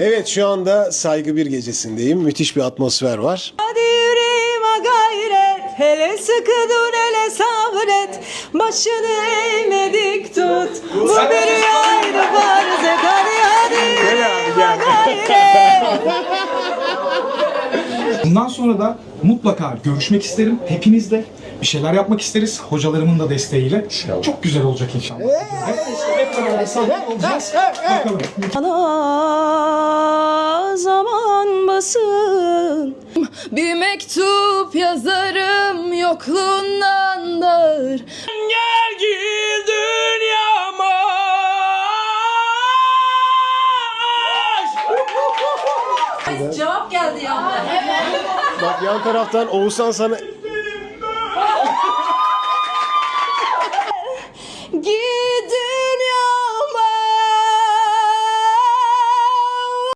Evet şu anda saygı bir gecesindeyim. Müthiş bir atmosfer var. Hadi yüreğime gayret Hele sıkı dur hele sabret Başını eğme dik tut Bu bir Bundan sonra da mutlaka görüşmek isterim hepinizle. Bir şeyler yapmak isteriz hocalarımın da desteğiyle. Çok güzel olacak inşallah. Hep beraber olacağız. Bakalım. Bana zaman basın Bir mektup yazarım yokluğundandır Cevap geldi ya. Bak yan taraftan Oğuzhan sana